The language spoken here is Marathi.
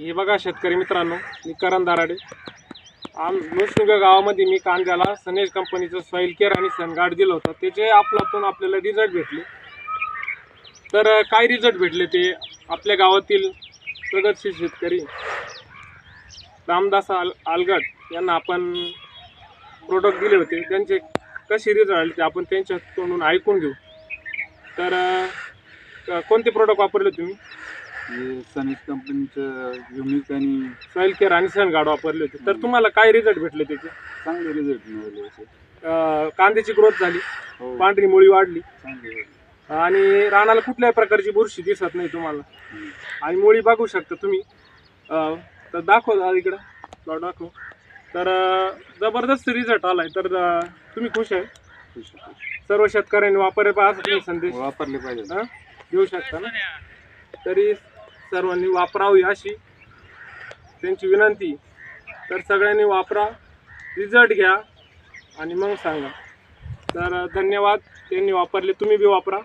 हे बघा शेतकरी मित्रांनो मी करण दराडे. आम नुसनुगा गावामध्ये मी कांद्याला सनेज कंपनीचं सॉईल केअर आणि सनगार्ड दिलं होतं. त्याचे आपल्यातून आपल्याला रिझल्ट भेटले. तर काय रिझल्ट भेटले ते आपल्या गावातील प्रगतशील शेतकरी रामदास आल आलगट यांना आपण प्रोडक्ट दिले होते. त्यांचे कसे रिझल्ट आले ते आपण त्यांच्या तोंडून ऐकून घेऊ. तर कोणते प्रोडक्ट वापरले तुम्ही? हे सनीज कंपनीचं युनिक आणि सॉईल केअर आणि सनगार्ड वापरले होते. तर तुम्हाला काय रिझल्ट भेटले त्याचे? चांगले रिझल्ट मिळाले अं, कांद्याची ग्रोथ झाली. हो. पांढरी मुळी वाढली. चांगले झाले. आणि रानाला कुठल्याही प्रकारची बुरशी दिसत नाही तुम्हाला. हम्म. आणि मुळी बघू शकता तुम्ही. अं, तर दाखव दादा इकडं. प्लॉट दाखव. तर अं, जबरदस्त रिझल्ट आलाय. तर अं, तुम्ही खुश आहे? खुश आहे, खुश. सर्व शेतकऱ्यांनी वापरले पाहिजे तुम्ही संदेश? वापरले पाहिजे. हं? देऊ शकता ना? तरी सर्वांनी वापरावी अशी त्यांची विनंती. तर सगळ्यांनी वापरा रिझल्ट घ्या आणि मग सांगा. तर धन्यवाद त्यांनी वापरले तुम्ही बी वापरा.